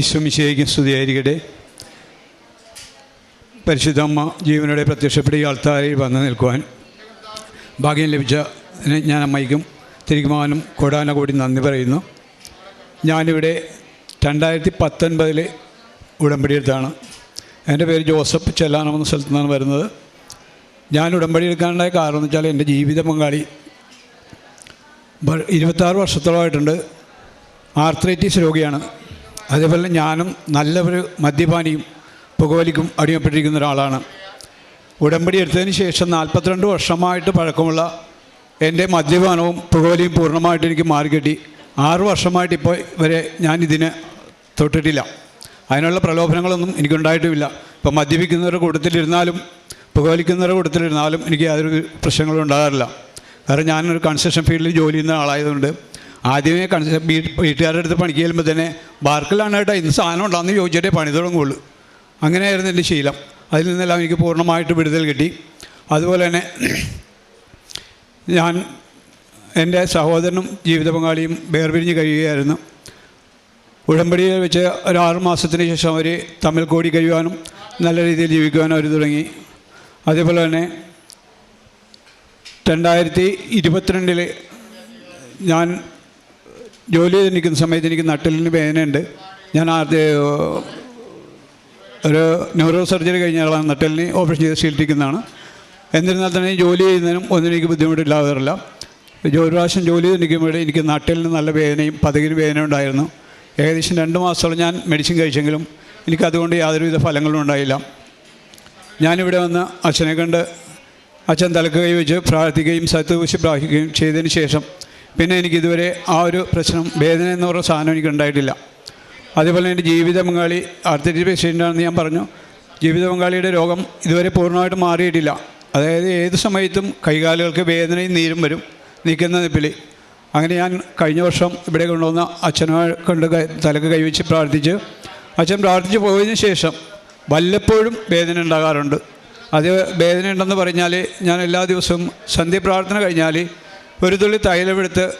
ഈശ്വമിശയ്ക്ക് സ്തുതിയായിരിക്കട്ടെ. പരിശുദ്ധമ്മ ജീവനോടെ പ്രത്യക്ഷപ്പെടുക ആൾത്താരിൽ വന്നു നിൽക്കുവാൻ ഭാഗ്യം ലഭിച്ച ഞാൻ അമ്മയ്ക്കും തിരികുമാനും കൂടി നന്ദി പറയുന്നു. ഞാനിവിടെ രണ്ടായിരത്തി പത്തൊൻപതിൽ ഉടമ്പടി എടുത്താണ് എന്റെ പേര് ജോസഫ് ചെല്ലാനമെന്ന സ്ഥലത്തു നിന്നാണ് വരുന്നത്. ഞാൻ ഉടമ്പടി എടുക്കാനുണ്ടായ കാരണം എന്ന് വെച്ചാൽ എന്റെ ജീവിത പങ്കാളി ഇരുപത്താറ് വർഷത്തോളമായിട്ടുണ്ട്. ആർത്രൈറ്റിസ് രോഗിയാണ്. അതേപോലെ ഞാനും നല്ലൊരു മദ്യപാനിയും പുകവലിക്കും അടിമപ്പെട്ടിരിക്കുന്ന ഒരാളാണ്. ഉടമ്പടി എടുത്തതിന് ശേഷം നാൽപ്പത്തിരണ്ട് വർഷമായിട്ട് പഴക്കമുള്ള എന്റെ മദ്യപാനവും പുകവലിയും പൂർണമായിട്ട് എനിക്ക് മാറിക്കിട്ടി ആറു വർഷമായിട്ട് ഇപ്പോൾ വരെ ഞാൻ ഇതിനെ തൊട്ടിട്ടില്ല. അതിനുള്ള പ്രലോഭനങ്ങളൊന്നും എനിക്കുണ്ടായിട്ടുമില്ല. ഇപ്പം മദ്യപിക്കുന്നവരുടെ കൂട്ടത്തിലിരുന്നാലും പുകവലിക്കുന്നവരുടെ കൂട്ടത്തിലിരുന്നാലും എനിക്ക് യാതൊരു പ്രശ്നങ്ങളും ഉണ്ടാകാറില്ല. കാരണം ഞാനൊരു കൺസ്ട്രക്ഷൻ ഫീൽഡിൽ ജോലി ചെയ്യുന്ന ആളായതുകൊണ്ട് ആദ്യമേ കൺസ വീട്ടുകാരുടെ അടുത്ത് പണിക്ക് ചെല്ലുമ്പോൾ തന്നെ ബാർക്കിലാണ് കേട്ടോ ഇന്ന് സാധനം ഉണ്ടാകുന്ന ചോദിച്ചിട്ടേ പണി തുടങ്ങുള്ളൂ. അങ്ങനെയായിരുന്നു എന്റെ ശീലം. അതിൽ നിന്നെല്ലാം എനിക്ക് പൂർണമായിട്ട് വിടുതൽ കിട്ടി. അതുപോലെ തന്നെ ഞാൻ എന്റെ സഹോദരനും ജീവിത പങ്കാളിയും വേർപിരിഞ്ഞ് കഴിയുകയായിരുന്നു. ഉടമ്പടിയിൽ വെച്ച് ഒരു ആറ് മാസത്തിന് ശേഷം അവർ തമ്മിൽ കൂടി കഴിയുവാനും നല്ല രീതിയിൽ ജീവിക്കുവാനും അവർ തുടങ്ങി. അതേപോലെ തന്നെ രണ്ടായിരത്തി ഇരുപത്തിരണ്ടിൽ ഞാൻ ജോലി ചെയ്ത് നിൽക്കുന്ന സമയത്ത് എനിക്ക് നട്ടലിന് വേദനയുണ്ട്. ഞാൻ ആദ്യം ഒരു ന്യൂറോ സർജറി കഴിഞ്ഞ ആളാണ് നട്ടലിന് ഓപ്പറേഷൻ ചെയ്ത് ശീലിക്കുന്നതാണ് എന്നിരുന്നാൽ തന്നെ ജോലി ചെയ്യുന്നതിനും ഒന്നും എനിക്ക് ബുദ്ധിമുട്ടില്ലാതാറില്ല ഒരു പ്രാവശ്യം ജോലി ചെയ്ത് നിൽക്കുമ്പോൾ എനിക്ക് നട്ടലിന് നല്ല വേദനയും പതുകിന് വേദന ഉണ്ടായിരുന്നു. ഏകദേശം രണ്ട് മാസത്തോളം ഞാൻ മെഡിസിൻ കഴിച്ചെങ്കിലും എനിക്കതുകൊണ്ട് യാതൊരുവിധ ഫലങ്ങളും ഉണ്ടായില്ല. ഞാനിവിടെ വന്ന് അച്ഛനെ കണ്ട് അച്ഛൻ തലക്കുകയും വെച്ച് പ്രാർത്ഥിക്കുകയും സത്യവശി പ്രാർത്ഥിക്കുകയും ചെയ്തതിന് ശേഷം പിന്നെ എനിക്കിതുവരെ ആ ഒരു പ്രശ്നം വേദന എന്ന് പറഞ്ഞ സാധനം എനിക്ക് ഉണ്ടായിട്ടില്ല അതേപോലെ എന്റെ ജീവിത പങ്കാളി ആർത്തറ്റിക് പേഷ്യന്റാണെന്ന് ഞാൻ പറഞ്ഞു. ജീവിത പങ്കാളിയുടെ രോഗം ഇതുവരെ പൂർണമായിട്ട് മാറിയിട്ടില്ല. അതായത് ഏത് സമയത്തും കൈകാലുകൾക്ക് വേദനയും നീരും വരും. നിൽക്കുന്ന നിപ്പിൽ അങ്ങനെ ഞാൻ കഴിഞ്ഞ വർഷം ഇവിടെ കൊണ്ടുവന്ന അച്ഛനെ കണ്ട് തലക്ക് കൈവച്ച് പ്രാർത്ഥിച്ച് അച്ഛൻ പ്രാർത്ഥിച്ച് പോയതിന് ശേഷം വല്ലപ്പോഴും വേദന ഉണ്ടാകാറുണ്ട്. അത് വേദന ഉണ്ടെന്ന് പറഞ്ഞാൽ ഞാൻ എല്ലാ ദിവസവും സന്ധ്യപ്രാർത്ഥന കഴിഞ്ഞാൽ ഒരു തുള്ളി തൈലമെടുത്ത്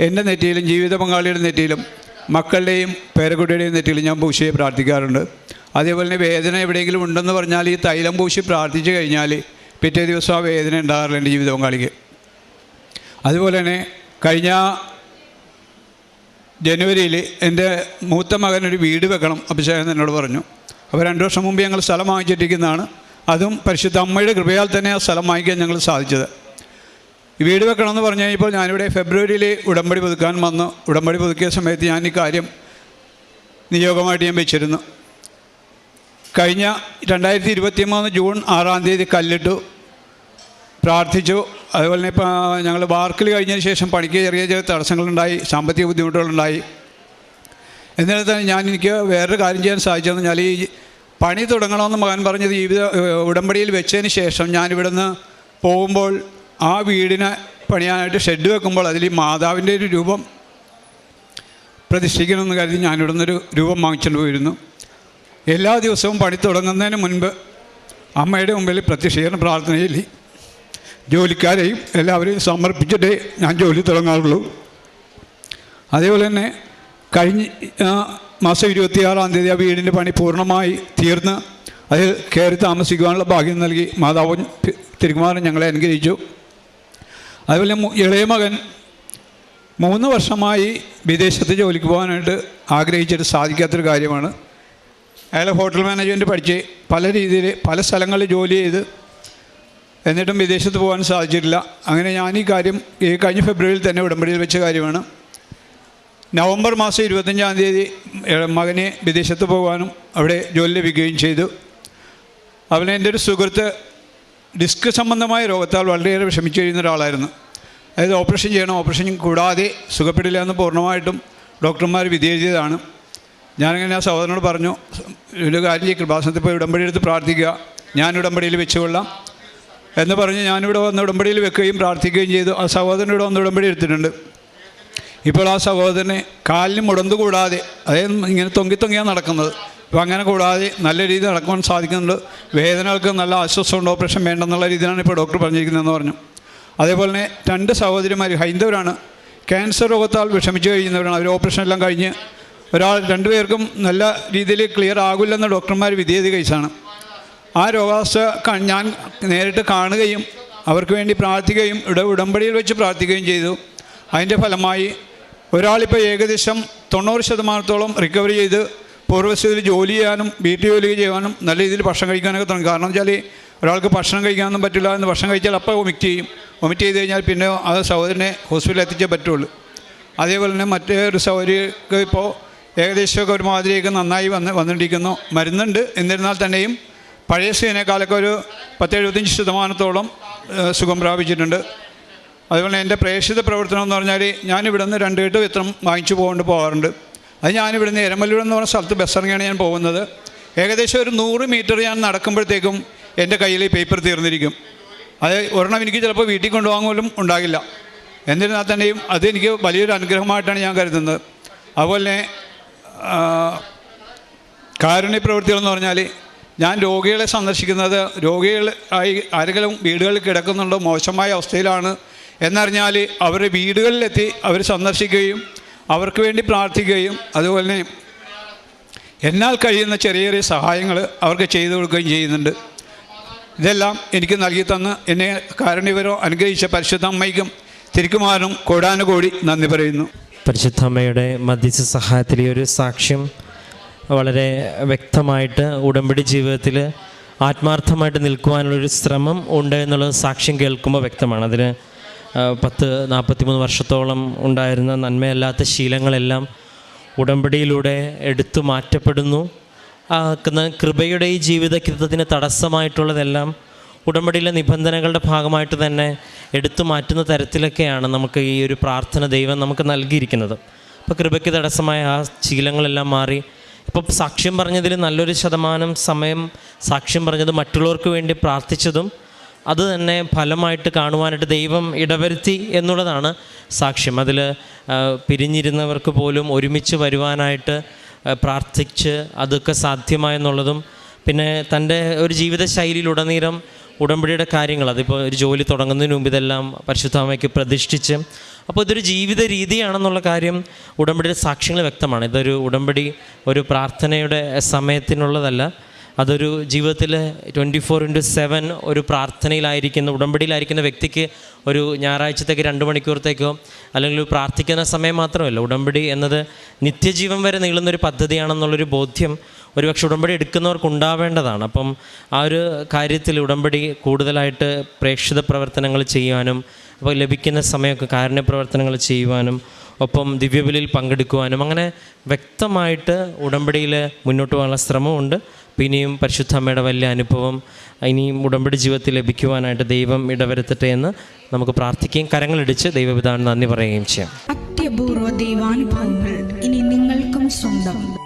എന്റെ നെറ്റിയിലും ജീവിത പങ്കാളിയുടെ നെറ്റിയിലും മക്കളുടെയും പേരക്കുട്ടിയുടെയും നെറ്റിയിലും ഞാൻ പൂശിയെ പ്രാർത്ഥിക്കാറുണ്ട്. അതേപോലെ തന്നെ വേദന എവിടെയെങ്കിലും ഉണ്ടെന്ന് പറഞ്ഞാൽ ഈ തൈലം പൂശി പ്രാർത്ഥിച്ചു കഴിഞ്ഞാൽ പിറ്റേ ദിവസം ആ വേദന ഉണ്ടാകാറില്ല എന്റെ ജീവിത പങ്കാളിക്ക്. അതുപോലെ തന്നെ കഴിഞ്ഞ ജനുവരിയിൽ എന്റെ മൂത്ത മകൻ ഒരു വീട് വെക്കണം അഭിഷേകൻ എന്നോട് പറഞ്ഞു. അപ്പോൾ രണ്ട് വർഷം മുമ്പ് ഞങ്ങൾ സ്ഥലം വാങ്ങിച്ചിട്ടിരിക്കുന്നതാണ്. അതും പരിശുദ്ധ അമ്മയുടെ കൃപയാൽ തന്നെ ആ സ്ഥലം വാങ്ങിക്കാൻ ഞങ്ങൾ സാധിച്ചത്. വീട് വെക്കണമെന്ന് പറഞ്ഞു കഴിഞ്ഞപ്പോൾ ഞാനിവിടെ ഫെബ്രുവരിയിൽ ഉടമ്പടി പുതുക്കാൻ വന്നു. ഉടമ്പടി പുതുക്കിയ സമയത്ത് ഞാൻ ഈ കാര്യം നിയോഗമായിട്ട് ഞാൻ വെച്ചിരുന്നു. കഴിഞ്ഞ രണ്ടായിരത്തി ഇരുപത്തി മൂന്ന് ജൂൺ ആറാം തീയതി കല്ലിട്ടു. പ്രാർത്ഥിച്ചു. അതുപോലെ തന്നെ ഇപ്പോൾ ഞങ്ങൾ വാർക്കിൽ കഴിഞ്ഞതിന് ശേഷം പണിക്ക് ചെറിയ ചെറിയ തടസ്സങ്ങളുണ്ടായി. സാമ്പത്തിക ബുദ്ധിമുട്ടുകളുണ്ടായി. എന്നിട്ട് തന്നെ ഞാൻ എനിക്ക് വേറൊരു കാര്യം ചെയ്യാൻ സാധിച്ചതെന്ന് പറഞ്ഞാൽ ഈ പണി തുടങ്ങണമെന്ന് മകൻ പറഞ്ഞത് ജീവിത ഉടമ്പടിയിൽ വെച്ചതിന് ശേഷം ഞാൻ ഇവിടുന്ന് പോകുമ്പോൾ ആ വീടിനെ പണിയാനായിട്ട് ഷെഡ് വെക്കുമ്പോൾ അതിൽ ഈ മാതാവിന്റെ ഒരു രൂപം പ്രതിഷ്ഠിക്കണമെന്ന് കരുതി ഞാൻ നിന്നൊരു രൂപം വാങ്ങിച്ചുകൊണ്ട് പോയിരുന്നു. എല്ലാ ദിവസവും പണി തുടങ്ങുന്നതിന് മുൻപ് അമ്മയുടെ മുമ്പിൽ പ്രത്യക്ഷീകരണ പ്രാർത്ഥനയിൽ ജോലിക്കാരെയും എല്ലാവരെയും സമർപ്പിച്ചിട്ടേ ഞാൻ ജോലി തുടങ്ങാറുള്ളൂ. അതേപോലെ തന്നെ കഴിഞ്ഞ മാസം ഇരുപത്തിയാറാം തീയതി ആ വീടിന്റെ പണി പൂർണമായി തീർന്ന് അതിൽ കയറി താമസിക്കുവാനുള്ള ഭാഗ്യം നൽകി മാതാവ് തിരുകുമാരൻ ഞങ്ങളെ അനുഗ്രഹിച്ചു. അതുപോലെ ഇളയ മകൻ മൂന്ന് വർഷമായി വിദേശത്ത് ജോലിക്ക് പോകാനായിട്ട് ആഗ്രഹിച്ചിട്ട് സാധിക്കാത്തൊരു കാര്യമാണ്. അയാൾ ഹോട്ടൽ മാനേജ്മെന്റ് പഠിച്ച് പല രീതിയിൽ പല സ്ഥലങ്ങളിൽ ജോലി ചെയ്ത് എന്നിട്ടും വിദേശത്ത് പോകാൻ സാധിച്ചിട്ടില്ല. അങ്ങനെ ഞാൻ ഈ കാര്യം ഈ കഴിഞ്ഞ ഫെബ്രുവരിയിൽ തന്നെ ഉടമ്പടിയിൽ വെച്ച കാര്യമാണ്. നവംബർ മാസം ഇരുപത്തഞ്ചാം തീയതി മകനെ വിദേശത്ത് പോകാനും അവിടെ ജോലി ലഭിക്കുകയും ചെയ്തു. അവനെ എന്റെ ഒരു സുഹൃത്ത് ഡിസ്ക് സംബന്ധമായ രോഗത്താൽ വളരെയേറെ വിഷമിച്ചു കഴിയുന്ന ഒരാളായിരുന്നു. അതായത് ഓപ്പറേഷൻ ചെയ്യണം ഓപ്പറേഷൻ കൂടാതെ സുഖപ്പെടില്ല എന്ന് പൂർണമായിട്ടും ഡോക്ടർമാർ വിധിയെഴുതിയതാണ്. ഞാനങ്ങനെ ആ സഹോദരനോട് പറഞ്ഞു ഒരു കാര്യം കൃപാസനത്തിൽ പോയി ഉടമ്പടി എടുത്ത് പ്രാർത്ഥിക്കുക. ഞാൻ ഉടമ്പടിയിൽ വെച്ചുകൊള്ളാം. എന്ന് പറഞ്ഞ് ഞാനിവിടെ വന്ന് ഉടമ്പടിയിൽ വെക്കുകയും പ്രാർത്ഥിക്കുകയും ചെയ്തു. ആ സഹോദരൻ ഇവിടെ വന്ന് ഉടമ്പടി എടുത്തിട്ടുണ്ട്. ഇപ്പോൾ ആ സഹോദരനെ കാലിന് മുടന്തുകൂടാതെ അതായത് ഇങ്ങനെ തൊങ്ങി തൊങ്ങിയാണ് നടക്കുന്നത്. ഇപ്പോൾ അങ്ങനെ കൂടാതെ നല്ല രീതിയിൽ നടക്കുവാൻ സാധിക്കുന്നുണ്ട്. വേദനകൾക്ക് നല്ല ആശ്വാസമുണ്ട്. ഓപ്പറേഷൻ വേണ്ടെന്നുള്ള രീതിയിലാണ് ഇപ്പോൾ ഡോക്ടർ പറഞ്ഞിരിക്കുന്നതെന്ന് പറഞ്ഞു. അതേപോലെ തന്നെ രണ്ട് സഹോദരിമാർ ഹൈന്ദവരാണ്. ക്യാൻസർ രോഗത്താൽ വിഷമിച്ച് കഴിയുന്നവരാണ്. അവർ ഓപ്പറേഷൻ എല്ലാം കഴിഞ്ഞ് ഒരാൾ രണ്ടുപേർക്കും നല്ല രീതിയിൽ ക്ലിയർ ആകില്ലെന്ന് ഡോക്ടർമാർ വിധി ചെയ്ത കേസാണ് ആ രോഗാവസ്ഥ ഞാൻ നേരിട്ട് കാണുകയും അവർക്ക് വേണ്ടി പ്രാർത്ഥിക്കുകയും ഇവിടെ ഉടമ്പടിയിൽ വെച്ച് പ്രാർത്ഥിക്കുകയും ചെയ്തു. അതിന്റെ ഫലമായി ഒരാളിപ്പോൾ ഏകദേശം തൊണ്ണൂറ് ശതമാനത്തോളം റിക്കവറി ചെയ്ത് പൂർവസ്ഥിതിയിൽ ജോലി ചെയ്യാനും വീട്ടു ജോലി ചെയ്യാനും നല്ല രീതിയിൽ ഭക്ഷണം കഴിക്കാനൊക്കെ തുടങ്ങി. കാരണം വെച്ചാൽ ഒരാൾക്ക് ഭക്ഷണം കഴിക്കാനൊന്നും പറ്റില്ല എന്ന് ഭക്ഷണം കഴിച്ചാൽ അപ്പോൾ വൊമിറ്റ് ചെയ്യും. വൊമിറ്റ് ചെയ്ത് കഴിഞ്ഞാൽ പിന്നെ ആ സഹോദരനെ ഹോസ്പിറ്റലിൽ എത്തിച്ചേ പറ്റുള്ളൂ. അതേപോലെ തന്നെ മറ്റേ ഒരു സൗകര്യമൊക്കെ ഇപ്പോൾ ഏകദേശമൊക്കെ ഒരുമാതിരിയൊക്കെ നന്നായി വന്ന് വന്നിരിക്കുന്നു മരുന്നുണ്ട്. എന്നിരുന്നാൽ തന്നെയും പഴയ സീനേക്കാലൊക്കെ ഒരു പത്തെഴുപത്തഞ്ച് ശതമാനത്തോളം സുഖം പ്രാപിച്ചിട്ടുണ്ട്. അതുപോലെ എന്റെ പ്രേക്ഷിത പ്രവർത്തനം എന്ന് പറഞ്ഞാൽ ഞാൻ ഇവിടെ നിന്ന് രണ്ട് കെട്ട് വിത്രം വാങ്ങിച്ചു പോകൊണ്ട് പോകാറുണ്ട്. അത് ഞാൻ ഇവിടെ നിന്ന് എരമല്ലൂർ എന്ന് പറഞ്ഞ സ്ഥലത്ത് ബസ് ഇറങ്ങിയാണ് ഞാൻ പോകുന്നത്. ഏകദേശം ഒരു നൂറ് മീറ്റർ ഞാൻ നടക്കുമ്പോഴത്തേക്കും എന്റെ കയ്യിൽ ഈ പേപ്പർ തീർന്നിരിക്കും. അത് ഒരെണ്ണം എനിക്ക് ചിലപ്പോൾ വീട്ടിൽ കൊണ്ടുപോകാൻ പോലും ഉണ്ടാകില്ല. എന്നിരുന്നാൽ തന്നെയും അത് എനിക്ക് വലിയൊരു അനുഗ്രഹമായിട്ടാണ് ഞാൻ കരുതുന്നത്. അതുപോലെ തന്നെ കാരുണ്യ പ്രവൃത്തികൾ എന്ന് പറഞ്ഞാൽ ഞാൻ രോഗികളെ സന്ദർശിക്കുന്നത് രോഗികൾ ആയി ആരെങ്കിലും വീടുകളിൽ കിടക്കുന്നുണ്ടോ മോശമായ അവസ്ഥയിലാണ് എന്നറിഞ്ഞാൽ അവരുടെ വീടുകളിലെത്തി അവർ സന്ദർശിക്കുകയും അവർക്ക് വേണ്ടി പ്രാർത്ഥിക്കുകയും അതുപോലെ തന്നെ എന്നാൽ കഴിയുന്ന ചെറിയ ചെറിയ സഹായങ്ങൾ അവർക്ക് ചെയ്തു കൊടുക്കുകയും ചെയ്യുന്നുണ്ട്. ഇതെല്ലാം എനിക്ക് നൽകി തന്ന് എന്നെ കാരണിവരോ അനുഗ്രഹിച്ച പരിശുദ്ധ അമ്മയ്ക്കും തിരുക്കുമാരനും കോടാനുകോടി നന്ദി പറയുന്നു. പരിശുദ്ധ അമ്മയുടെ മധ്യസ്ഥ സഹായത്തിലെ ഒരു സാക്ഷ്യം വളരെ വ്യക്തമായിട്ട് ഉടമ്പടി ജീവിതത്തിൽ ആത്മാർത്ഥമായിട്ട് നിൽക്കുവാനുള്ളൊരു ശ്രമം ഉണ്ട് എന്നുള്ളത് സാക്ഷ്യം കേൾക്കുമ്പോൾ വ്യക്തമാണ്. അതിന് പത്ത് നാൽപ്പത്തിമൂന്ന് വർഷത്തോളം ഉണ്ടായിരുന്ന നന്മയല്ലാത്ത ശീലങ്ങളെല്ലാം ഉടമ്പടിയിലൂടെ എടുത്തു മാറ്റപ്പെടുന്നു. കൃപയുടെ ഈ ജീവിതകൃതത്തിന് തടസ്സമായിട്ടുള്ളതെല്ലാം ഉടമ്പടിയിലെ നിബന്ധനകളുടെ ഭാഗമായിട്ട് തന്നെ എടുത്തു മാറ്റുന്ന തരത്തിലൊക്കെയാണ് നമുക്ക് ഈ ഒരു പ്രാർത്ഥന ദൈവം നമുക്ക് നൽകിയിരിക്കുന്നത്. അപ്പോൾ കൃപയ്ക്ക് തടസ്സമായ ആ ശീലങ്ങളെല്ലാം മാറി. ഇപ്പം സാക്ഷ്യം പറഞ്ഞതിൽ നല്ലൊരു ശതമാനം സമയം സാക്ഷ്യം പറഞ്ഞത് മറ്റുള്ളവർക്ക് വേണ്ടി പ്രാർത്ഥിച്ചതും അത് തന്നെ ഫലമായിട്ട് കാണുവാനായിട്ട് ദൈവം ഇടവരുത്തി എന്നുള്ളതാണ് സാക്ഷ്യം. അതിൽ പിരിഞ്ഞിരുന്നവർക്ക് പോലും ഒരുമിച്ച് വരുവാനായിട്ട് പ്രാർത്ഥിച്ച് അതൊക്കെ സാധ്യമായെന്നുള്ളതും പിന്നെ തന്റെ ഒരു ജീവിതശൈലിയിലുടനീളം ഉടമ്പടിയുടെ കാര്യങ്ങൾ അതിപ്പോൾ ഒരു ജോലി തുടങ്ങുന്നതിന് മുമ്പ് ഇതെല്ലാം പരിശുദ്ധാമയ്ക്ക് പ്രതിഷ്ഠിച്ച് അപ്പോൾ ഇതൊരു ജീവിത രീതിയാണെന്നുള്ള കാര്യം ഉടമ്പടിയുടെ സാക്ഷ്യങ്ങൾ വ്യക്തമാണ്. ഇതൊരു ഉടമ്പടി ഒരു പ്രാർത്ഥനയുടെ സമയത്തിനുള്ളതല്ല അതൊരു ജീവിതത്തിൽ ട്വന്റി ഫോർ ഇന്റു സെവൻ ഒരു പ്രാർത്ഥനയിലായിരിക്കുന്ന ഉടമ്പടിയിലായിരിക്കുന്ന വ്യക്തിക്ക് ഒരു ഞായറാഴ്ചത്തേക്ക് രണ്ട് മണിക്കൂറത്തേക്കോ അല്ലെങ്കിൽ പ്രാർത്ഥിക്കുന്ന സമയം മാത്രമല്ല. ഉടമ്പടി എന്നത് നിത്യജീവൻ വരെ നീളുന്നൊരു പദ്ധതിയാണെന്നുള്ളൊരു ബോധ്യം ഒരുപക്ഷെ ഉടമ്പടി എടുക്കുന്നവർക്ക് ഉണ്ടാവേണ്ടതാണ് അപ്പം ആ ഒരു കാര്യത്തിൽ ഉടമ്പടി കൂടുതലായിട്ട് പ്രേക്ഷിത പ്രവർത്തനങ്ങൾ ചെയ്യുവാനും അപ്പോൾ ലഭിക്കുന്ന സമയമൊക്കെ കാരുണ്യ പ്രവർത്തനങ്ങൾ ചെയ്യുവാനും ഒപ്പം ദിവ്യബലിയിൽ പങ്കെടുക്കുവാനും അങ്ങനെ വ്യക്തമായിട്ട് ഉടമ്പടിയിൽ മുന്നോട്ട് പോകാനുള്ള ശ്രമമുണ്ട്. പിന്നെയും പരിശുദ്ധ അമ്മയുടെ വലിയ അനുഭവം ഇനിയും ഉടമ്പടി ജീവിതത്തിൽ ലഭിക്കുവാനായിട്ട് ദൈവം ഇടവരുത്തട്ടെ എന്ന് നമുക്ക് പ്രാർത്ഥിക്കുകയും കരങ്ങളിടിച്ച് ദൈവപിതാവിന് നന്ദി പറയുകയും ചെയ്യാം. അത്യപൂർവ ദൈവാനുഭവങ്ങൾ ഇനി നിങ്ങൾക്കും സ്വന്തം.